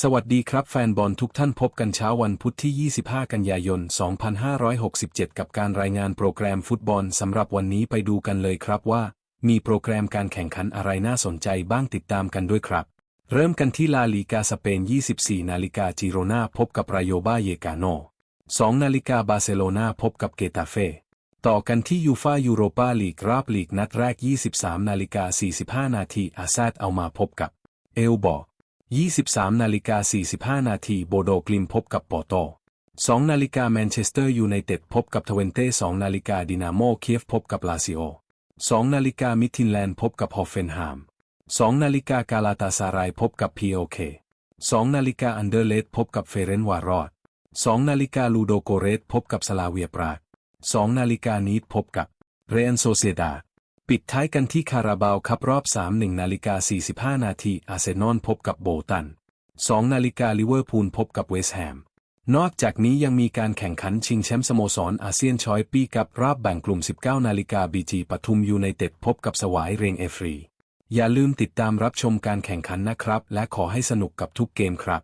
สวัสดีครับแฟนบอลทุกท่านพบกันเช้าวันพุธที่ 25 กันยายน 2567 กับการรายงานโปรแกรมฟุตบอลสำหรับวันนี้ไปดูกันเลยครับว่า มีโปรแกรมการแข่งขันอะไรน่าสนใจบ้างติดตามกันด้วยครับ เริ่มกันที่ลาลีกาสเปน 24 นาฬิกาจิโรนาพบกับรายโยบาเยกาโน 2 นาฬิกาบาร์เซโลนาพบกับเกตาเฟต่อกันที่ยูฟายูโรปาลีกราบลีกนัดแรก 23 นาฬิกา45 นาทีอาซาดเอามาพบกับ เอลบอร์ 23นาฬิกา45 นาทีโบโดกลิมพบกับปอโต2นาฬิกาแมนเชสเตอร์ยูไนเต็ดพบกับทเวนเต้2นาฬิกาดินาโมเคียฟพบกับลาซิโอ2นาฬิกามิทินแลนด์พบกับฮอฟเฟนฮาม2นาฬิกากาลาตาซารายพบกับพีโอเค2นาฬิกาอันเดอร์เลดพบกับเฟเรนวารอด2นาฬิกาลูโดโกเรสพบกับสลาเวียปราก2นาฬิกานีดพบกับเรอันโซเซดา ปิดท้ายกันที่คาราบาวครับรอบ 3 1นาฬิกา45 นาทีอาร์เซนอลพบกับโบตัน 2 นาฬิกาลิเวอร์พูลพบกับเวสต์แฮม นอกจากนี้ยังมีการแข่งขันชิงแชมป์สโมสรอาเซียนชอยปีกับรอบแบ่งกลุ่ม 19 นาฬิกาบีจีปทุมยูไนเต็ดพบกับสวายเรงเอฟรี อย่าลืมติดตามรับชมการแข่งขันนะครับ และขอให้สนุกกับทุกเกมครับ